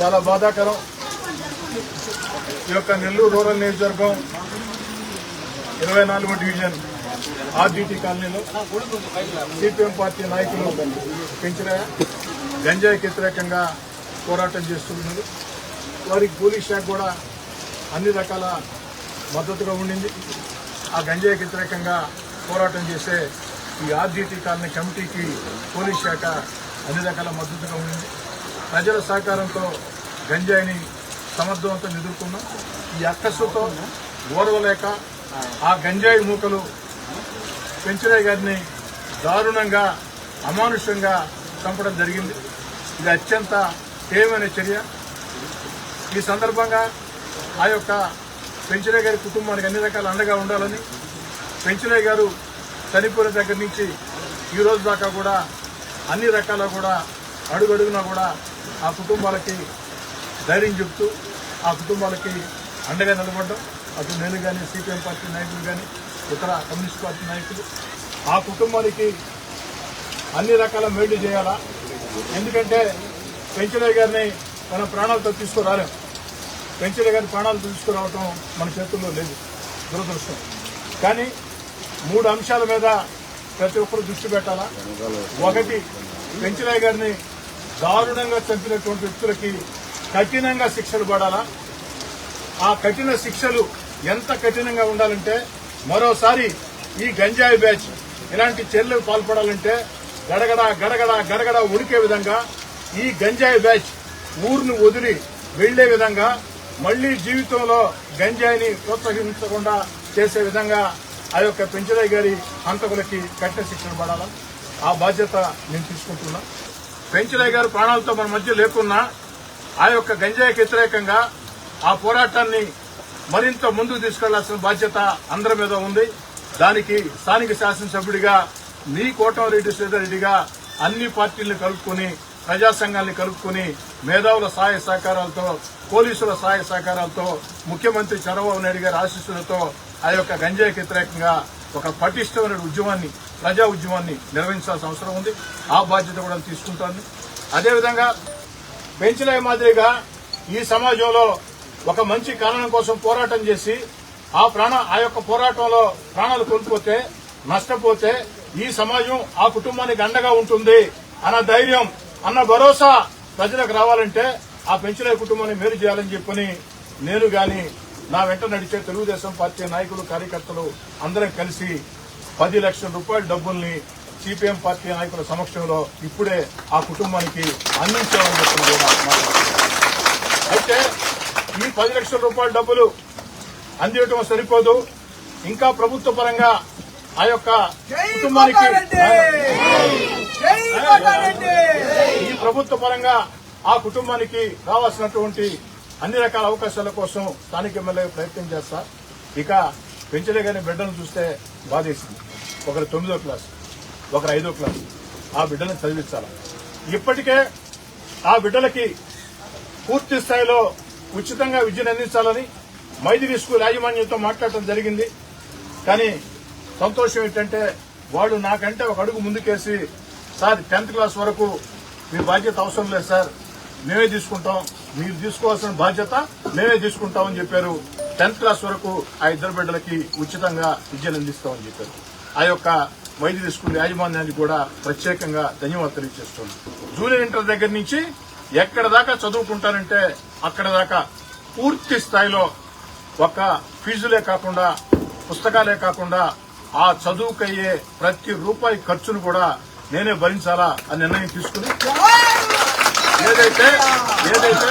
చాలా బాధాకరం. ఈ యొక్క నెల్లూరు రూరల్ నియోజకవర్గం ఇరవై నాలుగో డివిజన్ ఆర్డీటీ కాలనీలో సిపిఎం పార్టీ నాయకులు పెంచిన గంజాయికి వ్యతిరేకంగా పోరాటం చేస్తున్నారు. వారికి పోలీస్ శాఖ కూడా అన్ని రకాల మద్దతుగా ఉండింది. ఆ గంజాయికి వ్యతిరేకంగా పోరాటం చేసే ఈ ఆర్డీటీ కాలనీ కమిటీకి పోలీస్ శాఖ అన్ని రకాల మద్దతుగా ఉండింది. ప్రజల సహకారంతో గంజాయిని సమర్థవంతం ఎదుర్కొన్నాం. ఈ అక్కస్సుతో ఓర్వలేక ఆ గంజాయి మూకలు పెంచరయ్య గారిని దారుణంగా అమానుషంగా చంపడం జరిగింది. ఇది అత్యంత హేయమైన చర్య. ఈ సందర్భంగా ఆ యొక్క పెంచరయ్య గారి కుటుంబానికి అన్ని రకాల అండగా ఉండాలని పెంచరయ్య గారు చనిపోయిన దగ్గర నుంచి ఈ రోజు దాకా కూడా అన్ని రకాల కూడా అడుగడుగునా కూడా ఆ కుటుంబాలకి ధైర్యం చెప్తూ ఆ కుటుంబాలకి అండగా నిలబడ్డం. అటు నేను కానీ సిపిఎం పార్టీ నాయకులు కానీ ఇతర కమ్యూనిస్ట్ పార్టీ నాయకులు ఆ కుటుంబానికి అన్ని రకాల మేళ్ళు చేయాలా? ఎందుకంటే పెంచలే గారిని మన ప్రాణాలతో తీసుకురాలేం. పెంచలే గారి ప్రాణాలు తీసుకురావటం మన చేతుల్లో లేదు దురదృష్టం. కానీ మూడు అంశాల మీద ప్రతి ఒక్కరు దృష్టి పెట్టాలా? ఒకటి పెంచలే గారిని దారుణంగా చంపినటువంటి వ్యక్తులకి కఠినంగా శిక్షలు పడాలా? ఆ కఠిన శిక్షలు ఎంత కఠినంగా ఉండాలంటే మరోసారి ఈ గంజాయి బ్యాచ్ ఇలాంటి చర్యలకు పాల్పడాలంటే గడగడ గడగడ గడగడ ఉడికే విధంగా ఈ గంజాయి బ్యాచ్ ఊరిని వదిలి వెళ్ళే విధంగా మళ్ళీ జీవితంలో గంజాయిని ప్రోత్సహించకుండా చేసే విధంగా ఆ యొక్క పెంచరయ్య గారి హంతకులకి కఠిన శిక్షణ పడాలా? ఆ బాధ్యత నేను తీసుకుంటున్నా. పెంచరయ్య గారు ప్రాణాలతో మన మధ్య లేకున్నా ఆ యొక్క గంజాయికి వ్యతిరేకంగా ఆ పోరాటాన్ని మరింత ముందుకు తీసుకెళ్ళాల్సిన బాధ్యత అందరి మీద ఉంది. దానికి స్థానిక శాసనసభ్యుడిగా మీ కోటమిరెడ్డి శ్రీధర్రెడ్డిగా అన్ని పార్టీలను కలుపుకొని ప్రజా సంఘాలని కలుపుకొని మేధావుల సహాయ సహకారాలతో పోలీసుల సహాయ సహకారాలతో ముఖ్యమంత్రి చంద్రబాబు నాయుడు గారి ఆశీస్సులతో ఆ యొక్క గంజాయికి వ్యతిరేకంగా ఒక పటిష్టమైన ఉద్యమాన్ని ప్రజా ఉద్యమాన్ని నిర్వహించాల్సిన అవసరం ఉంది. ఆ బాధ్యత కూడా తీసుకుంటాను. అదేవిధంగా పెంచలే మాదిరిగా ఈ సమాజంలో ఒక మంచి కారణం కోసం పోరాటం చేసి ఆ ప్రాణ ఆ యొక్క పోరాటంలో ప్రాణాలు కోల్పోతే నష్టపోతే ఈ సమాజం ఆ కుటుంబానికి అండగా ఉంటుంది అన్న ధైర్యం అన్న భరోసా ప్రజలకు రావాలంటే ఆ పెంచలే కుటుంబాన్ని మేలు చేయాలని చెప్పని నేను గాని నా వెంట నడిచే తెలుగుదేశం పార్టీ నాయకులు కార్యకర్తలు అందరం కలిసి పది లక్షల రూపాయల డబ్బుల్ని సిపిఎం పార్టీ నాయకుల సమక్షంలో ఇప్పుడే ఆ కుటుంబానికి అందించామని కూడా మాట్లాడుతున్నాను. అయితే ఈ పది లక్షల రూపాయల డబ్బులు అందించడం సరిపోదు. ఇంకా ప్రభుత్వ పరంగా ఆ యొక్క కుటుంబానికి ఈ ప్రభుత్వ పరంగా ఆ కుటుంబానికి రావాల్సినటువంటి అన్ని రకాల అవకాశాల కోసం స్థానిక ఎమ్మెల్యే ప్రయత్నం చేస్తా ఇక పెంచలే గారి బిడ్డను చూస్తే బాధేసింది. ఒకరు తొమ్మిదో క్లాస్. ఒకరు ఐదో క్లాస్. ఆ బిడ్డను చదివించాలి? ఇప్పటికే ఆ బిడ్డలకి పూర్తి స్థాయిలో ఉచితంగా విద్యను అందించాలని మైదిరి స్కూల్ యాజమాన్యంతో మాట్లాడటం జరిగింది. కానీ సంతోషం ఏంటంటే వాళ్ళు నాకంటే ఒక అడుగు ముందుకేసి సార్ టెన్త్ క్లాస్ వరకు మీ బాధ్యత అవసరం లేదు సార్. మేమే తీసుకుంటాం. మీరు తీసుకోవాల్సిన బాధ్యత మేమే తీసుకుంటామని చెప్పారు. టెన్త్ క్లాస్ వరకు ఆ ఇద్దరు బిడ్డలకి ఉచితంగా విద్యను అందిస్తామని చెప్పారు. ఆ యొక్క వైద్య స్కూల్ యాజమాన్యానికి కూడా ప్రత్యేకంగా ధన్యవాదాలు తెలియజేస్తున్నాను జూనియర్ ఇంటర్ దగ్గర నుంచి ఎక్కడ దాకా చదువుకుంటారంటే అక్కడ దాకా పూర్తి స్థాయిలో ఒక ఫీజులే కాకుండా పుస్తకాలే కాకుండా ఆ చదువుకయ్యే ప్రతి రూపాయి ఖర్చును కూడా నేనే భరించాలా అని నిర్ణయం తీసుకుని ఏదైతే ఏదైతే